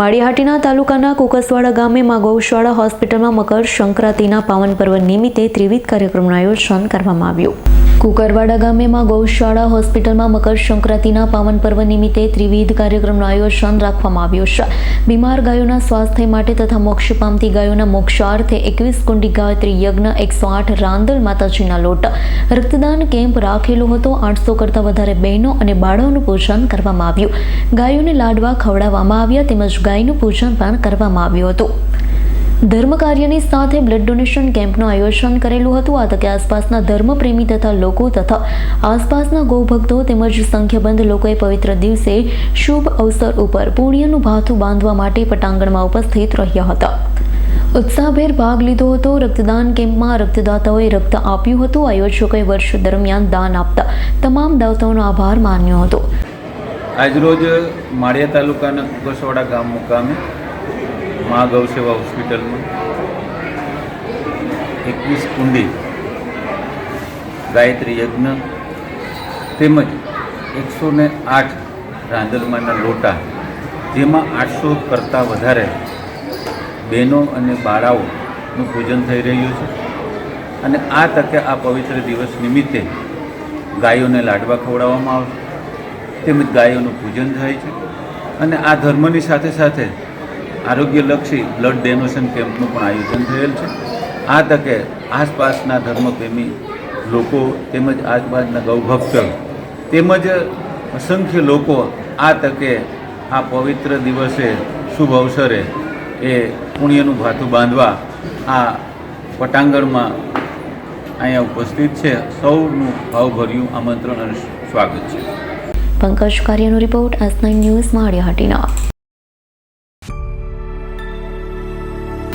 માળીહાટીના તાલુકાના કુકસવાડા ગામે માં ગૌશાળા હોસ્પિટલમાં મકર સંક્રાંતિના પાવન પર્વ નિમિત્તે ત્રિવિધ કાર્યક્રમનું આયોજન કરવામાં આવ્યું. કુકરવાડા ગામે માં ગૌશાળા હોસ્પિટલમાં મકર સંક્રાંતિના પાવન પર્વ નિમિત્તે ત્રિવિધ કાર્યક્રમનું આયોજન રાખવામાં આવ્યું છે. બીમાર ગાયોના સ્વાસ્થ્ય માટે તથા મોક્ષ પામતી ગાયોના મોક્ષાર્થે એકવીસ કુંડી ગાયત્રી યજ્ઞ, એકસો આઠ રાંદલ માતાજીના લોટ, રક્તદાન કેમ્પ રાખેલો હતો. આઠસો કરતાં વધારે બહેનો અને બાળકોનું પૂજન કરવામાં આવ્યું. ગાયોને લાડવા ખવડાવવામાં આવ્યા તેમજ ગાયનું પૂજન પણ કરવામાં આવ્યું હતું. ધર્મ કાર્યની સાથે બ્લડ ડોનેશન કેમ્પનું આયોજન કરેલું હતું. આ તકે આસપાસના ધર્મપ્રેમી તથા લોકો તથા આસપાસના ગૌભક્તો તેમજ સંખ્યાબંધ લોકોએ પવિત્ર દિવસે શુભ અવસર ઉપર પુણ્યનું ભાથું બાંધવા માટે પટાંગણમાં ઉપસ્થિત રહ્યા હતા. ઉત્સાહભેર ભાગ લીધો હતો. રક્તદાન કેમ્પમાં રક્તદાતાઓએ રક્ત આપ્યું હતું. આયોજકોએ વર્ષ દરમિયાન દાન આપતા તમામ દાતાઓનો આભાર માન્યો હતો. આજરોજ માળિયા તાલુકાના કુકસવાડા ગામ મુકામે મા ગૌસેવા હોસ્પિટલમાં એકવીસ કુંડી ગાયત્રી યજ્ઞ તેમજ એકસો ને આઠ રાંદલમાંના લોટા, જેમાં આઠસો કરતાં વધારે બહેનો અને બાળાઓનું પૂજન થઈ રહ્યું છે. અને આ તકે આ પવિત્ર દિવસ નિમિત્તે ગાયોને લાડવા ખવડાવવામાં આવશે. તેમજ ગાયોનું પૂજન થાય છે. અને આ ધર્મની સાથે સાથે આરોગ્યલક્ષી બ્લડ ડોનેશન કેમ્પનું પણ આયોજન થયેલ છે. આ તકે આસપાસના ધર્મપ્રેમી લોકો તેમજ આસપાસના ગૌભક્ત તેમજ અસંખ્ય લોકો આ તકે આ પવિત્ર દિવસે શુભ અવસરે એ પુણ્યનું ભાથું બાંધવા આ પટાંગણમાં અહીંયા ઉપસ્થિત છે. સૌનું ભાવભર્યું આમંત્રણ અને સ્વાગત છે. પંકજ કાર્યનો રિપોર્ટ નાઇન ન્યૂઝ માળિયાહાટીના